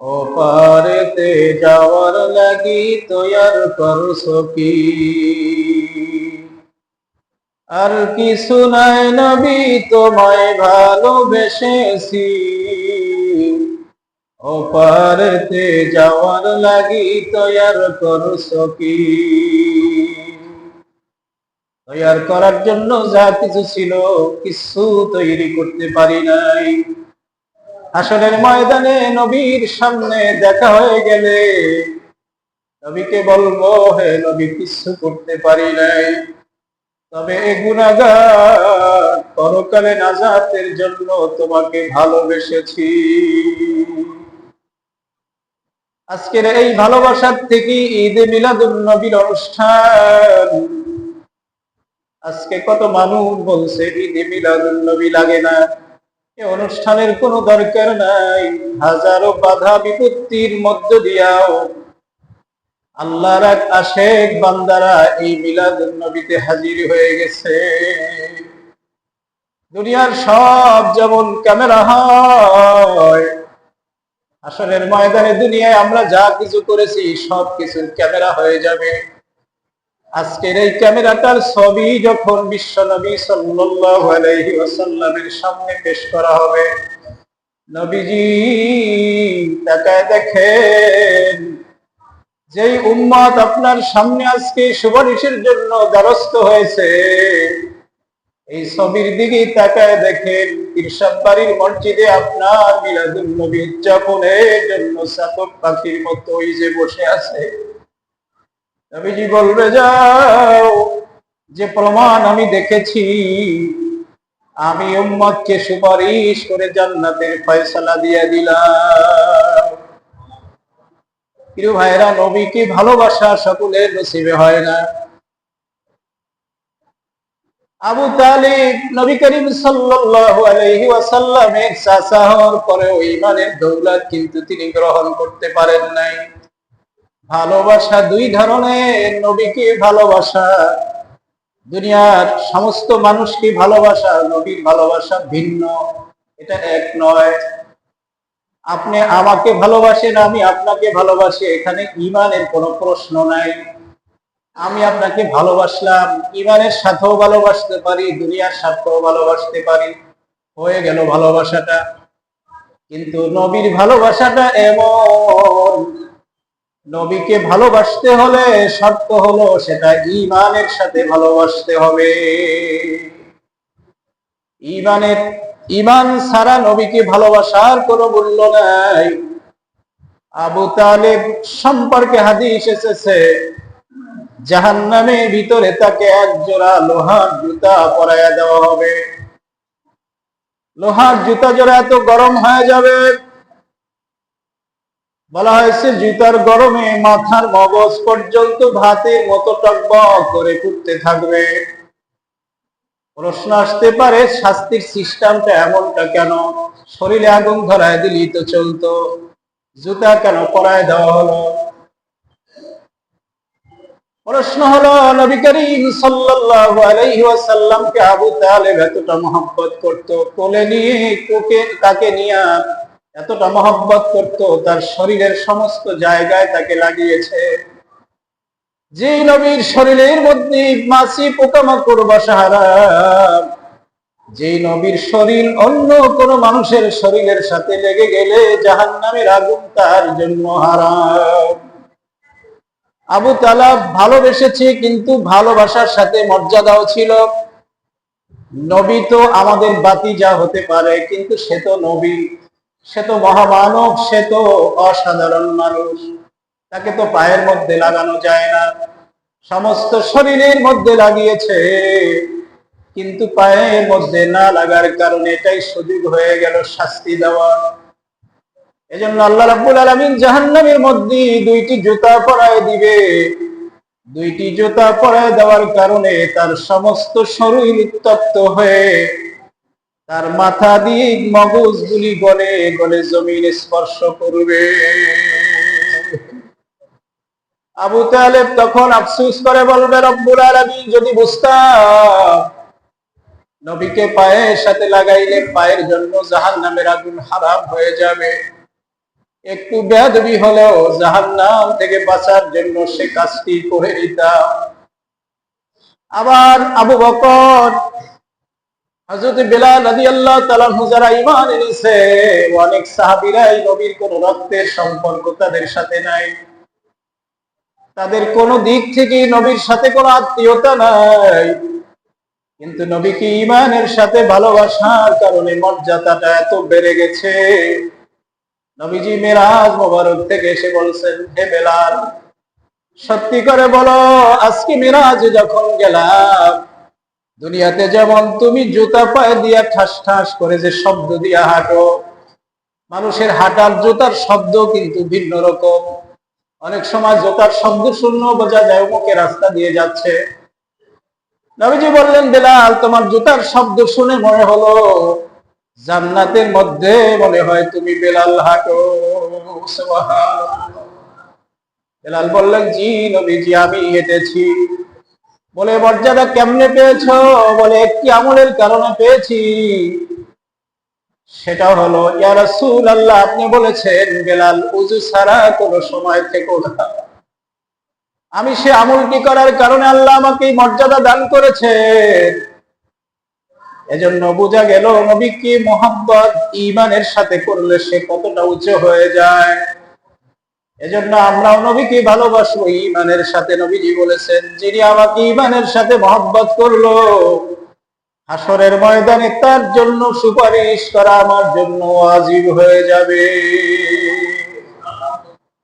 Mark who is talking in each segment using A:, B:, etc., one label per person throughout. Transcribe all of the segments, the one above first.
A: ও পারেতে যাওয়ার লাগি তৈয়ার করছ কি? আর কিছু নাই নবী, তোমায় ভালোবেসেছি। ও পারেতে যাওয়ার লাগি তৈয়ার করছ কি? তৈয়ার করার জন্য যা কিছু ছিল, কিছু তৈরি করতে পারি নাই। হাসরের ময়দানে নবীর সামনে দেখা হয়ে গেলে নবীকে বলব, হে নবী, কিছু করতে পারি নাই। তবে গুণাগার নাজাতের জন্য তোমাকে ভালোবেসেছি। আজকের এই ভালোবাসার থেকে ঈদে মিলাদুল নবীর অনুষ্ঠান। আজকে কত মানুষ বলছে, ঈদে মিলাদুল নবী লাগে না। অনুষ্ঠানের কোনো দরকার নাই। হাজারো বাধা বিপত্তির মধ্য দিয়াও আল্লাহর এক আশেক বান্দারা এই মিলাদুল নবীতে হাজির হয়ে গেছে। দুনিয়ার সব যেমন ক্যামেরা হয় আসলের ময়দানে দুনিয়ায় আমরা যা কিছু করেছি সব কিছু ক্যামেরা হয়ে যাবে। আজকের এই ক্যামেরাটার ছবি যখন বিশ্ব নবী সাল্লাল্লাহু সামনে পেশ করা হবে, নবীজি তাকায় দেখেন, যেই উম্মত আপনার সামনে আজকে সুপারিশের জন্য দ্বারস্থ হয়েছে, এই ছবির দিকে তাকায় দেখেন, ইরশাদ বাড়ির মসজিদে আপনার মিলাদুল নবী উদযাপনের জন্য চাতক পাখির মতো ওই যে বসে আছে। নবীজি বলবে যাও? যে প্রমাণ আমি দেখেছি, আমি উম্মতকে সুপারিশ করে জান্নাতের ফয়সালা দিয়ে দিলাম। প্রিয় ভাইরা, নবীকে ভালোবাসা সকলের নসিবে হয় না। আবু তালিব নবী করিম সাল্লাল্লাহু আলাইহি ওয়াসাল্লামের চাচা হওয়ার পরেও ইমানের দৌলত কিন্তু তিনি গ্রহণ করতে পারেন নাই। ভালোবাসা দুই ধরনের, নবীকে ভালোবাসা। দুনিয়ার সমস্ত মানুষকে ভালোবাসা, নবীর ভালোবাসা ভিন্ন, এটা এক নয়। আপনি আমাকে ভালোবাসেন, আমি আপনাকে ভালোবাসি, এখানে ইমানের কোনো প্রশ্ন নাই। আমি আপনাকে ভালোবাসলাম, ইমানের সাথেও ভালোবাসতে পারি, দুনিয়ার সাথেও ভালোবাসতে পারি। হয়ে গেল ভালোবাসাটা। কিন্তু নবীর ভালোবাসাটা এমন নবীকে ভালোবাসতে হলে শর্ত হলো সেটা ইমানের সাথে ভালোবাসতে হবে। ইমানের ইমান ছাড়া নবীকে ভালোবাসার কোনো মূল্য নাই। আবু তালেব সম্পর্কে হাদিস এসেছে জাহান নামের ভিতরে তাকে এক জোড়া লোহার জুতা পরাইয়া দেওয়া হবে। লোহার জুতা জোড়া এত গরম হয়ে যাবে বলা হয়েছে, জুতার গরমে মাথার মগজ পর্যন্ত ভাতের মতো টকবক করে ফুটতে থাকবে। প্রশ্ন আসতে পারে, শাস্তির সিস্টেমটা এমনটা কেন? শরীরে আগুন ধরায় দিলি তো চলতো। জুতা কেন পরায় দেওয়া হলো? প্রশ্ন হলো, নবী করিম সাল্লাল্লাহু আলাইহি ওয়াসাল্লামকে আবু তালেব এতটা মহব্বত করত, কোলে নিয়ে, কোকে, তাকে নিয়ে এতটা মহব্বত করত, তার শরীরের সমস্ত জায়গায় তাকে লাগিয়েছে। যে নবীর শরীরের মধ্যে মাছি পোকামাকড় বাসা হারাম যে নবীর শরীর অন্য কোন মানুষের শরীরের সাথে লেগে গেলে জাহান নামের আগুন তার জন্য হারাম। আবু তালাব ভালোবেসেছে, কিন্তু ভালোবাসার সাথে মর্যাদাও ছিল। নবী তো আমাদের বাতি যা হতে পারে, কিন্তু সে তো নবী। সে তো মহামানব, সে তো অসাধারণ মানুষ। তাকে তো পায়ের মধ্যে লাগানো যায় না। সমস্ত শরীরের মধ্যে লাগিয়েছে। কিন্তু পায়ের মধ্যে না লাগার কারণে এটাই সুযোগ হয়ে গেল শাস্তি দেওয়া। এজন্য আল্লাহ রাব্বুল আলামিন জাহান্নামের মধ্যে দুইটি জুতা পরায় দিবে। দুইটি জুতা পরায় দেওয়ার কারণে তার সমস্ত শরীর উত্তপ্ত হয়ে তার মাথা দিয়ে মগজগুলি গলে গলে জমিন স্পর্শ করবে। আবু তালেব তখন আফসুস করে বলবে, রব্বুল আলামিন, যদি বুঝতাম নবীকে পায়ের সাথে লাগাইলে পায়ের জন্য জাহান নামের আগুন হারাম হয়ে যাবে। একটু বেদবি হলেও জাহান্নাম থেকে বাঁচার জন্য সে কাজটি করে দিতাম আবার আবু বকর নবীর কোন সম্পর্ক তাদের সাথে নাই। তাদের কোন দিক নবীর সাথে কোনো আত্মীয়তা নাই। কিন্তু নবীকে ঈমানের সাথে ভালোবাসার কারণে মর্যাদাটা এত বেড়ে গেছে? নবীজি মেরাজ মোবারক থেকে এসে বলছেন, হে বেলাল, সত্যি করে বলো, আজকে মেরাজ যখন গেলাম দুনিয়াতে যেমন তুমি জুতা পায়ে দিয়া ঠাস ঠাস করে যে শব্দ দিয়া হাঁটো, মানুষের হাঁটার জুতার শব্দ কিন্তু ভিন্ন রকম। অনেক সময় জুতার শব্দ শূন্য বোঝা যায় মুখে রাস্তা দিয়ে যাচ্ছে। নবীজি বললেন, বেলাল, তোমার জুতার শব্দ শুনে মনে হলো, জান্নাতের মধ্যে মনে হয় তুমি বেলাল হাঁটো। বেলাল বললেন, জি নবীজি, আমি হেঁটেছি। বলে, মর্যাদা কেমনে পেয়েছ? বলে, একটি আমলের কারণে পেয়েছি। সেটা হলো, ইয়া রাসূল আল্লাহ আপনি বলেছেন, বেলাল উজু ছাড়া কোনো সময় থেকো আমি সে আমলটি করার কারণে আল্লাহ আমাকে মর্যাদা দান করেছেন। এজন্য বোঝা গেল নবীকে মোহাম্মদ ইমানের সাথে করলে সে কতটা উঁচু হয়ে যায়। এজন্য আমরাও নবীকে ভালোবাসবো ইমানের সাথে নবীজি বলেছেন, যিনি আমাকে ইমানের সাথে মহব্বত করল হাসরের ময়দানে তার জন্য সুপারিশ করা আমার জন্য আজীব হয়ে যাবে।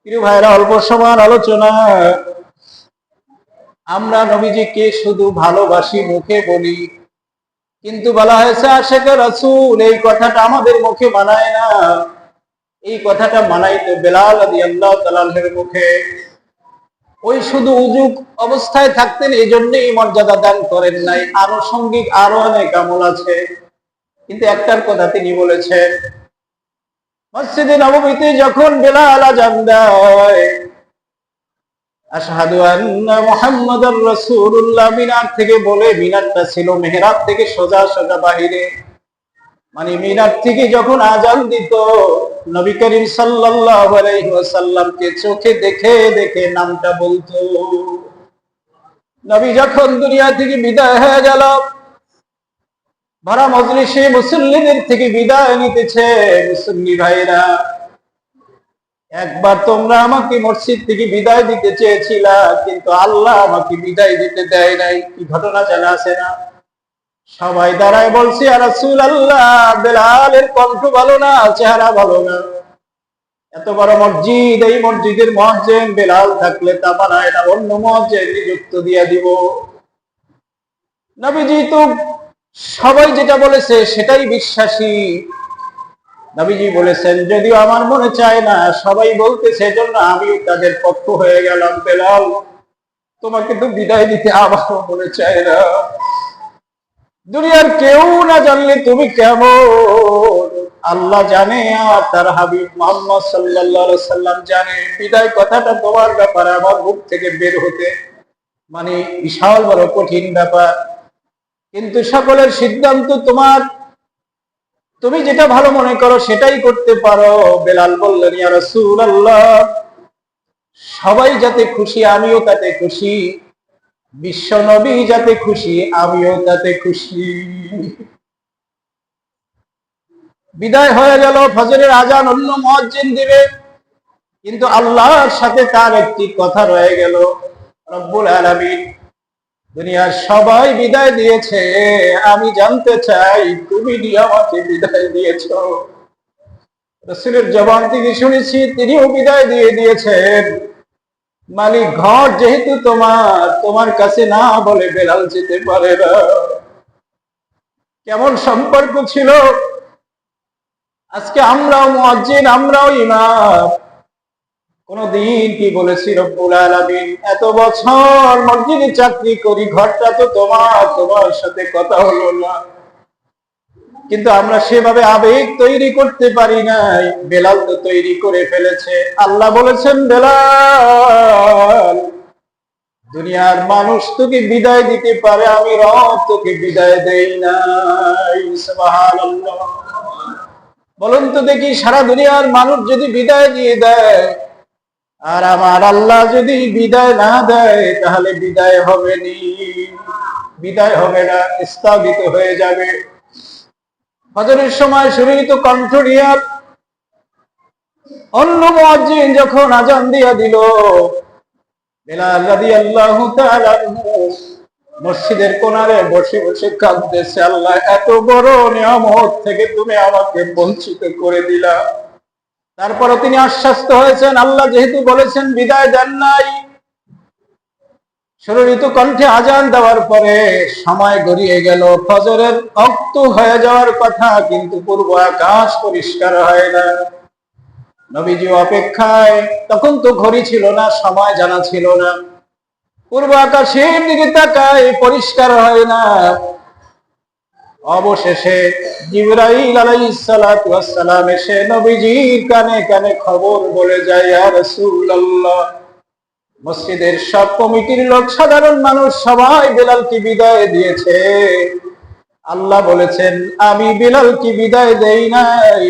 A: প্রিয় ভাইরা অল্প সময়ের আলোচনা। আমরা নবীজিকে শুধু ভালোবাসি মুখে বলি, কিন্তু বলা হয়েছে আশেখ রাসূল, এই কথাটা আমাদের মুখে মানায় না। এই কথাটা মানাই তো বেলাল আদি আল্লাহ তালাহের মুখে, ওই শুধু উজুক অবস্থায় থাকতেন এই জন্যই মর্যাদা দান করেন নাই। আরও আনুষঙ্গিক আরও অনেক আমল আছে। কিন্তু একটার কথা তিনি বলেছেন, মসজিদে নবমীতে যখন বেলাল আজান দেয়, আশহাদু আন্না মুহাম্মাদুর রাসূলুল্লাহ। মিনার থেকে বলে, মিনারটা ছিল মেহরাব থেকে সোজা সোজা বাহিরে। মানে মিনার থেকে যখন আজান দিত নবী করিম সাল্লাল্লাহু চোখে দেখে দেখে নামটা বলতো। নবী যখন দুনিয়া থেকে বিদায় হয়ে গেল, ভরা মজলিসে মুসল্লিদের থেকে বিদায় নিতেছে মুসল্লি ভাইরা। একবার তোমরা আমাকে মসজিদ থেকে বিদায় দিতে চেয়েছিলা, কিন্তু আল্লাহ আমাকে বিদায় দিতে দেয় নাই। কি ঘটনা জানা আছে না? সবাই দাঁড়ায় বলছে রাসূল আল্লাহ বেলালের কণ্ঠ ভালো না, চেহারা ভালো না। এত বড় মসজিদ, এই মসজিদের মসজিদ বেলাল থাকলে তা বানায় না, অন্য মসজিদ নিযুক্ত দিয়ে দিব। নবীজি তো সবাই যেটা বলেছে সেটাই বিশ্বাসী। নবীজি বলেছেন, যদিও আমার মনে চায় না, সবাই বলতে সেজন্য আমিও তাদের পক্ষ হয়ে গেলাম, বেলাল। তোমাকে তো বিদায় দিতে আমারও মনে চায় না। দুনিয়ার কেউ না জানলে তুমি কেমন? আল্লাহ জানে, আর তার হাবিব মোহাম্মদ আলাইহি সাল্লাম জানে। বিদায় কথাটা তোমার ব্যাপারে আমার মুখ থেকে বের হতে মানে বিশাল বড় কঠিন ব্যাপার। কিন্তু সকলের সিদ্ধান্ত তোমার। তুমি যেটা ভালো মনে করো সেটাই করতে পারো। বেলাল বললেন রাসূলুল্লাহ, সবাই যাতে খুশি, আমিও তাতে খুশি। বিশ্ব নবী যাতে খুশি, আমিও তাতে খুশি। বিদায় হয়ে গেল, ফজরের আজান অন্য মুয়াজ্জিন দিবে। কিন্তু আল্লাহর সাথে তার একটি কথা রয়ে গেল, রব্বুল আলামিন। দুনিয়ার সবাই বিদায় দিয়েছে, আমি জানতে চাই, তুমি আমাকে বিদায় দিয়েছ? রসুলের জবান থেকে শুনেছি, তিনিও বিদায় দিয়ে দিয়েছেন। মালিক, ঘর যেহেতু তোমার তোমার কাছে না বলে বেলাল যেতে পারে না। কেমন সম্পর্ক ছিল? আজকে আমরাও মুয়াজ্জিন, আমরাও ইমাম। কোনদিন কি বলেছি রব্বুল আলামিন? এত বছর মসজিদে চাকরি করি, ঘরটা তো তোমার তোমার সাথে কথা হলো না। কিন্তু আমরা সেভাবে আবেগ তৈরি করতে পারি নাই। বেলাল তো তৈরি করে ফেলেছে। আল্লাহ বলেছেন, বেলাল, দুনিয়ার মানুষ তোকে বিদায় দিতে পারে, আমি রব তোকে বিদায় দেই নাই। বলুন তো দেখি, সারা দুনিয়ার মানুষ যদি বিদায় দিয়ে দেয়, আর আমার আল্লাহ যদি বিদায় না দেয়, তাহলে বিদায় হবে নি। বিদায় হবে না স্থাপিত হয়ে যাবে। হজরের সময় শরীরিত কণ্ঠ নিয়ে অন্য মুয়াজ্জিন যখন আজান দিয়া দিল মসজিদের কোনারে বসে বসে কাঁদতেছে, আল্লাহ, এত বড় নিয়ামত থেকে তুমি আমাকে বঞ্চিত করে দিলা। তারপরে তিনি আশ্বাস্ত হয়েছেন, আল্লাহ যেহেতু বলেছেন বিদায় দেন নাই সুরলিত কণ্ঠে আজান দেওয়ার পরে সময় গড়িয়ে গেল। ফজরের অক্ত হয়ে যাওয়ার কথা, কিন্তু পূর্ব আকাশ পরিষ্কার হয় না। নবীজি অপেক্ষায়, তখন তো ঘড়ি ছিল না, সময় জানা ছিল না। পূর্ব আকাশের দিকে তাকায়, পরিষ্কার হয় না। অবশেষে জিবরাইল আলাইহিস সালাতু সালাম এসে নবীজির কানে কানে খবর বলে যায় আর রাসূলুল্লাহ মসজিদের সব কমিটির লোক, সাধারণ মানুষ সবাই বেলালকে বিদায় দিয়েছে। আল্লাহ বলেছেন, আমি বেলাল কি বিদায় দেই নাই।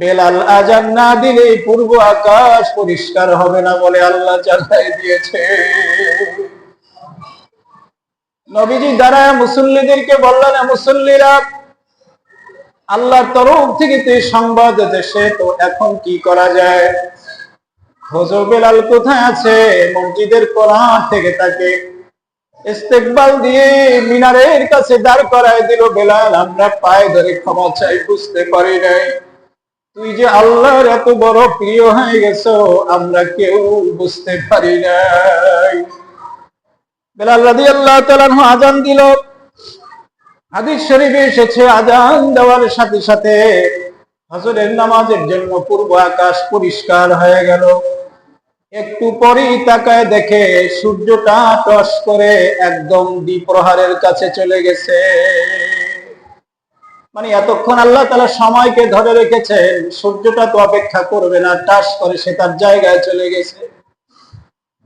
A: বেলাল আজান না দিলে পূর্ব আকাশ পরিষ্কার হবে না বলে আল্লাহ জানাই দিয়েছে। নবীজি দ্বারা মুসল্লিদেরকে বললেন মুসল্লিরা, আল্লাহর তরফ থেকে তো এই সংবাদ দেশে তো এখন কি করা যায়? খোঁজো বেলাল কোথায় আছে? মসজিদের কোরআন থেকে তাকে ইস্তেকবাল দিয়ে মিনারের কাছে দাঁড় করায় দিল বেলাল। আমরা পায়ে ধরে ক্ষমা চাই, বুঝতে পারি নাই। তুই যে আল্লাহর এত বড় প্রিয় হয়ে গেছো, আমরা কেউ বুঝতে পারি নাই। বেলাল রাদিয়াল্লাহু তাআলা আজান দিল। হাদিস শরীফে এসেছে আজান দেওয়ার সাথে সাথে হজরের নামাজের জন্য পূর্ব আকাশ পরিষ্কার হয়ে গেল। একটু পরেই তাকায় দেখে সূর্যটা টস করে একদম দ্বিপ্রহারের কাছে চলে গেছে। মানে এতক্ষণ আল্লাহ তালা সময়কে ধরে রেখেছেন, সূর্যটা তো অপেক্ষা করবে না, টাস করে সে তার জায়গায় চলে গেছে।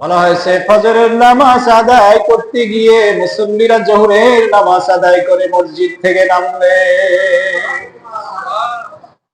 A: বলা হয়েছে, ফজরের নামাজ আদায় করতে গিয়ে মুসল্লিরা জোহরের নামাজ আদায় করে মসজিদ থেকে নামলে।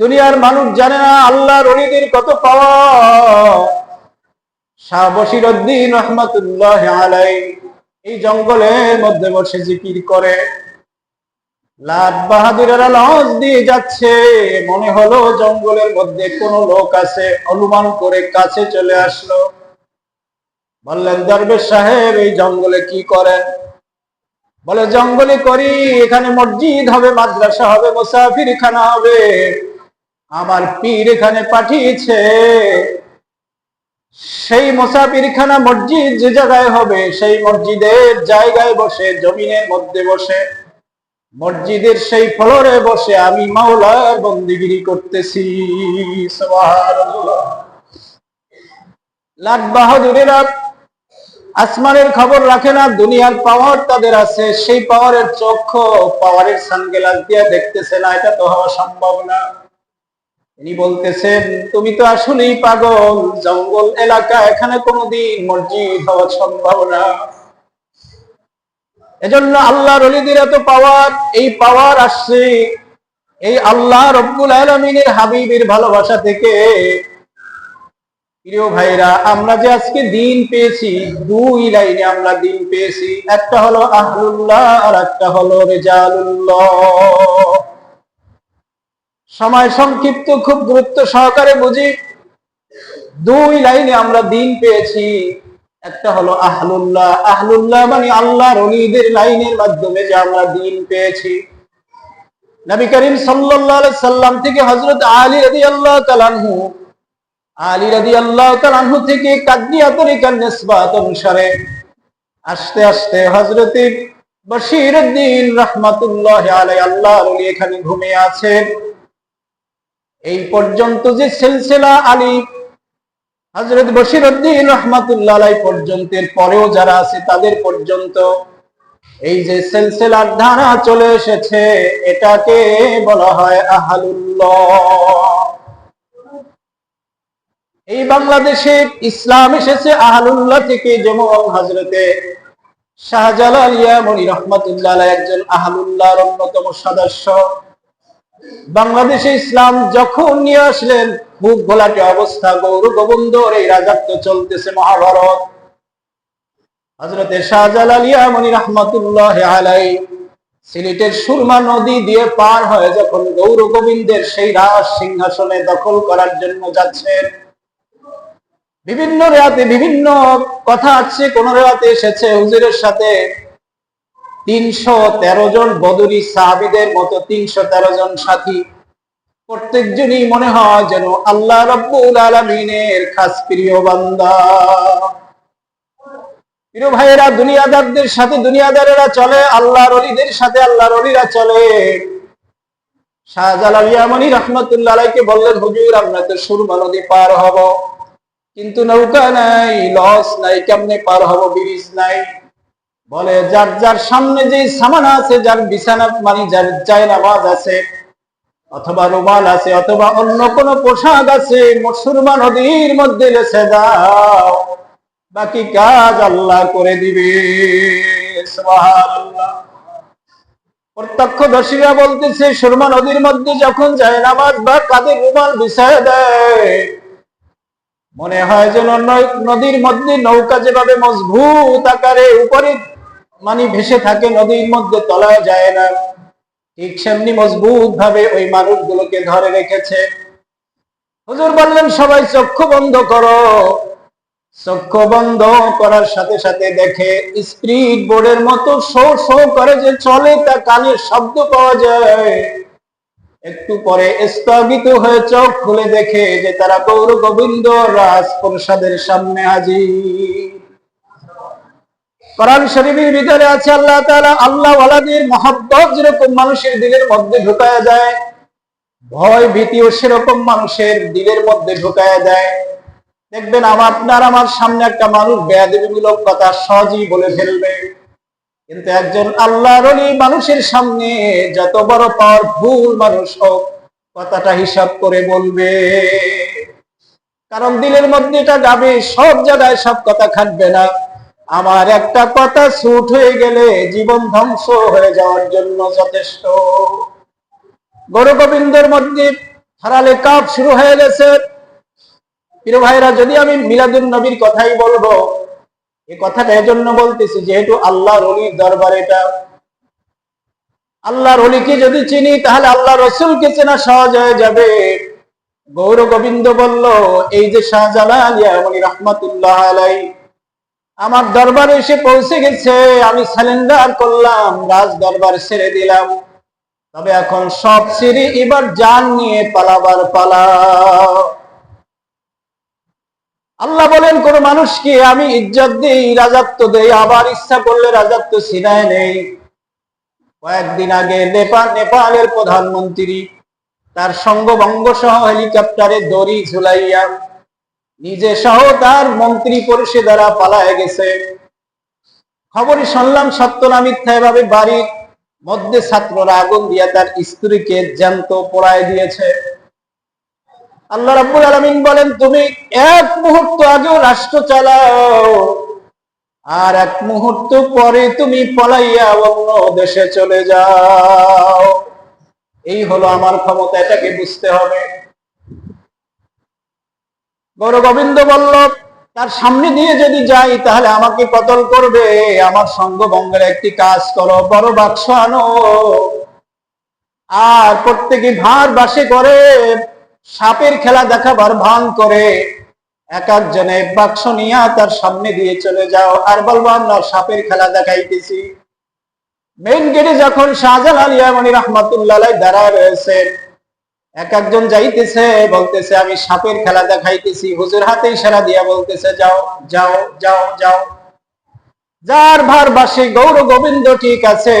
A: দুনিয়ার মানুষ জানে না আল্লাহর অলিদের কত পাওয়া। শাহ বশির উদ্দিন রহমতুল্লাহ আলাই এই জঙ্গলের মধ্যে বসে জিকির করে। লাট বাহাদুরেরা লঞ্চ দিয়ে যাচ্ছে। মনে হলো জঙ্গলের মধ্যে কোন লোক আছে, অনুমান করে কাছে চলে আসলো। বললেন, দরবেশ সাহেব, এই জঙ্গলে কি করেন? বলে, জঙ্গলে করি, এখানে মসজিদ হবে, মাদ্রাসা হবে মুসাফির খানা হবে। আমার পীর এখানে পাঠিয়েছে। সেই মুসাফিরখানা মসজিদ যে জায়গায় হবে, সেই মসজিদের জায়গায় বসে, জমিনের মধ্যে বসে, মসজিদের সেই ফ্লোরে বসে আমি মাওলার বন্দিগিরি করতেছি। লাট বাহাদুরেরা আসমানের খবর রাখে না, দুনিয়ার পাওয়ার তাদের আছে, সেই পাওয়ারের চক্ষু পাওয়ারের সানগ্লাস দিয়ে দেখতেছে না, এটা তো হওয়া সম্ভব না। তিনি বলতেছেন, তুমি তো আসলেই পাগল। জঙ্গল এলাকা এখানে কোনোদিন মসজিদ হওয়া সম্ভব না। এজন্য আল্লাহ রলিদের এত পাওয়ার, এই পাওয়ার আসছে। এই আল্লাহ রব্বুল আলমিনের হাবিবের ভালোবাসা থেকে। প্রিয় ভাইরা, আমরা যে আজকে দিন পেয়েছি, দুই লাইনে আমরা দিন পেয়েছি। একটা হলো আহলুল্লাহ আর একটা হলো রেজালুল্লাহ। সময় সংক্ষিপ্ত, খুব গুরুত্ব সহকারে বুঝি। দুই লাইনে আমরা দিন পেয়েছি। একটা হলো আহলুল্লাহ। আহলুল্লাহ মানে আল্লাহ রলিদের লাইনের মাধ্যমে যে আমরা দিন পেয়েছি। নবী করিম সাল্লাল্লাহু সাল্লাম থেকে হযরত আলী রাদিয়াল্লাহু তাআলাহু আলী রাদিয়াল্লাহু তাআলাহু থেকে কাদনিয়া তরিকার নিসবাত অনুসারে আস্তে আস্তে হযরত বশির উদ্দিন রহমাতুল্লাহ আলাই আল্লাহ এখানে ঘুমিয়ে আছেন এই পর্যন্ত যে সিলসিলা আলী হজরত বশির উদ্দিন রহমাতুল্লাহ পর্যন্তের পরেও যারা আছে তাদের পর্যন্ত এই যে সিলসিলার ধারা চলে এসেছে, এটাকে বলা হয় আহালুল্লাহ। এই বাংলাদেশে ইসলাম এসেছে আহলুল্লাহ থেকে, যেমন হজরতে শাহজালাল ইয়ামনি রহমতুল্লাহ একজন আহালুল্লাহর অন্যতম সদস্য। বাংলাদেশে ইসলাম যখন নিয়ে আসলেন বুক ঘোলাটে অবস্থা, গৌর গোবিন্দর এই রাজত্ব চলতেছে মহাভারত। হজরতে শাহজালাল ইয়ামনি রহমতুল্লাহ আলাই সিলেটের সুরমা নদী দিয়ে পার হয়ে যখন গৌর গোবিন্দের সেই রাজ সিংহাসনে দখল করার জন্য যাচ্ছেন, বিভিন্ন রেয়াতে বিভিন্ন কথা আছে, কোন রেয়াতে এসেছে হুজুরের সাথে। তিনশো তেরো জন বদরি সাহাবিদের মতো তিনশো তেরো জন সাথী। প্রত্যেকজনই মনে হয় যেন আল্লাহ রব্বুল আলমিনের খাস প্রিয় বান্দা। প্রিয় ভাইয়েরা, দুনিয়াদারদের সাথে দুনিয়াদারেরা চলে, আল্লাহর অলিদের সাথে আল্লাহর অলিরা চলে। শাহজালাল ইয়ামানি রহমতুল্লাহ আলাইকে বললেন, হুজুর, আমরা তো সুরমা নদী পার হব। কিন্তু নৌকা নাই, লস নাই, কেমনে পার হব, ব্রিজ নাই? বলে, যার যার সামনে যে সামান আছে, যার বিছানা মানে যার চায় নামাজ আছে, অথবা রুমাল আছে, অথবা অন্য কোন পোশাক আছে মুসলমান নদীর মধ্যে লেসে দাও। বাকি কাজ আল্লাহ করে দিবে। প্রত্যক্ষদর্শীরা বলতেছে, সুরমা নদীর মধ্যে যখন যায় নামাজ বা কাঁধে রুমাল বিছায় দেয়, মনে হয় যেন নদীর মধ্যে নৌকা যেভাবে মজবুত আকারে উপরে মানে ভেসে থাকে, নদীর মধ্যে তলায় যায় না। ঠিক সেমনি মজবুত ভাবে ওই মানুষগুলোকে ধরে রেখেছে। হুজুর বললেন, সবাই চক্ষু বন্ধ করো। চক্ষু বন্ধ করার সাথে সাথে দেখে স্পিড বোর্ডের মতো শো শো করে যে চলে তা কানের শব্দ পাওয়া যায়। একটু পরে স্থগিত হয়ে চোখ খুলে দেখে যে তারা গৌর গোবিন্দ রাজপ্রসাদের সামনে হাজির। কোরআন শরীফের ভিতরে আছে আল্লাহ তাআলা, আল্লাহ ওয়ালাদের মহব্বত যেরকম মানুষের দিলের মধ্যে ঢুকায়া যায়, ভয় ভীতিও সেরকম মানুষের দিলের মধ্যে ঢুকায়া দেয় দেখবেন আমার, আপনার আমার সামনে একটা মানুষ বেয়াদবিমূলক কথা সহজেই বলে ফেলবে। কিন্তু একজন আল্লাহর মানুষের সামনে যত বড় পাওয়ার ভুল মানুষ হোক, কথাটা হিসাব করে বলবে। কারণ দিলের মধ্যে এটা যাবে সব জায়গায় সব কথা খাটবে না। আমার একটা কথা ছুট হয়ে গেলে জীবন ধ্বংস হয়ে যাওয়ার জন্য যথেষ্ট। গৌর গোবিন্দের মধ্যে হারালে কাপ শুরু হয়ে গেছে। প্রিয় ভাইরা, যদি আমি মিলাদুল নবীর কথাই বলব এই কথাটা এজন্য বলতেছি, যেহেতু আল্লাহর অলির দরবার এটা। আল্লাহর অলিকে যদি চিনি, তাহলে আল্লাহ রসুলকে চেনা সহজ হয়ে যাবে। গৌর গোবিন্দ বলল, এই যে শাহজালাল রহমাতুল্লাহ আলাই আমার দরবারে এসে পৌঁছে গেছে, আমি স্যালেন্ডার করলাম, রাজ দরবার ছেড়ে দিলাম। তবে এখন সব ছেড়ে এবার যান নিয়ে পালাবার পালা। আল্লাহ বলেন, কোন মানুষকে আমি ইজ্জত দিই, রাজত্ব দেই, আবার ইচ্ছা করলে রাজত্ব সিনায় নেই। কয়েকদিন আগে নেপাল নেপালের প্রধানমন্ত্রী তার সঙ্গভঙ্গ সহ হেলিকপ্টারে দড়ি ঝুলাইয়া নিজে সহ তার মন্ত্রী পরিষেদারা পালায় গেছে। খবরই শুনলাম, সত্য না মিথ্যা, এভাবে বাড়ির মধ্যে ছাত্ররা আগুন দিয়া তার স্ত্রীকে জ্যান্ত পোড়ায় দিয়েছে। আল্লাহ রাব্বুল আলামিন বলেন, তুমি এক মুহূর্ত আগেও রাষ্ট্র চালাও, আর এক মুহূর্ত পরে তুমি পলাইয়া অন্য দেশে চলে যাও। এই হলো আমার ক্ষমতা, এটাকে বুঝতে হবে। গৌর গোবিন্দ বলল তার সামনে দিয়ে যদি যাই, তাহলে আমাকে কতল করবে? আমার সঙ্গ বঙ্গের একটি কাজ করো, বড় বাক্স আনো। আর প্রত্যেকে ভার বাসে করে, সাপের খেলা দেখাবার ভান করে। এক একজনে বাক্স নিয়ে তার সামনে দিয়ে চলে যাও। আর বলব, আমরা সাপের খেলা দেখাইতেছি। মেইন গেটে যখন শাহজালাল ইয়ামনি রহমাতুল্লাহ দাঁড়ায় রয়েছে এক একজন যাইতেছে, বলতেছে, আমি সাপের খেলা দেখাইতেছি। হুজুর হাতে ইশারা দিয়া বলতেছে, যাও যাও যাও যাও। যার ভার বাসে গৌর গোবিন্দ ঠিক আছে।